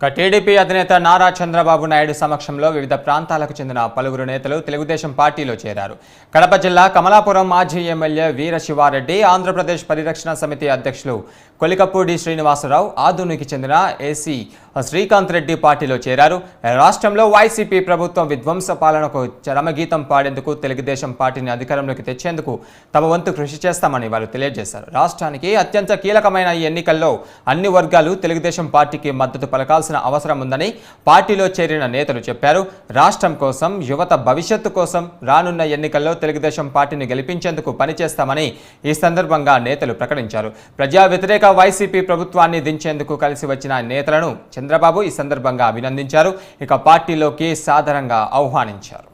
ఇక టీడీపీ అధినేత నారా చంద్రబాబు నాయుడు సమక్షంలో వివిధ ప్రాంతాలకు చెందిన పలువురు నేతలు తెలుగుదేశం పార్టీలో చేరారు. కడప జిల్లా కమలాపురం మాజీ ఎమ్మెల్యే వీర శివారెడ్డి ఆంధ్రప్రదేశ్ పరిరక్షణ సమితి అధ్యక్షులు కొలికపూడి శ్రీనివాసరావు ఆధునికి చెందిన ఏసీ శ్రీకాంత్ రెడ్డి పార్టీలో చేరారు. రాష్ట్రంలో వైసీపీ ప్రభుత్వం విధ్వంస పాలనకు చరమగీతం పాడేందుకు తెలుగుదేశం పార్టీని అధికారంలోకి తెచ్చేందుకు తమ వంతు కృషి చేస్తామని వారు తెలియజేశారు. రాష్ట్రానికి అత్యంత కీలకమైన ఈ ఎన్నికల్లో అన్ని వర్గాలు తెలుగుదేశం పార్టీకి మద్దతు పలకాల్సిన అవసరం ఉందని పార్టీలో చేరిన నేతలు చెప్పారు. రాష్ట్రం కోసం యువత భవిష్యత్తు కోసం రానున్న ఎన్నికల్లో తెలుగుదేశం పార్టీని గెలిపించేందుకు పనిచేస్తామని ఈ సందర్భంగా నేతలు ప్రకటించారు. ప్రజా వ్యతిరేక వైసీపీ ప్రభుత్వాన్ని దించేందుకు కలిసి వచ్చిన నేతలను చంద్రబాబు ఈ సందర్భంగా అభినందించారు. ఇక పార్టీలోకి సాధారణంగా ఆహ్వానించారు.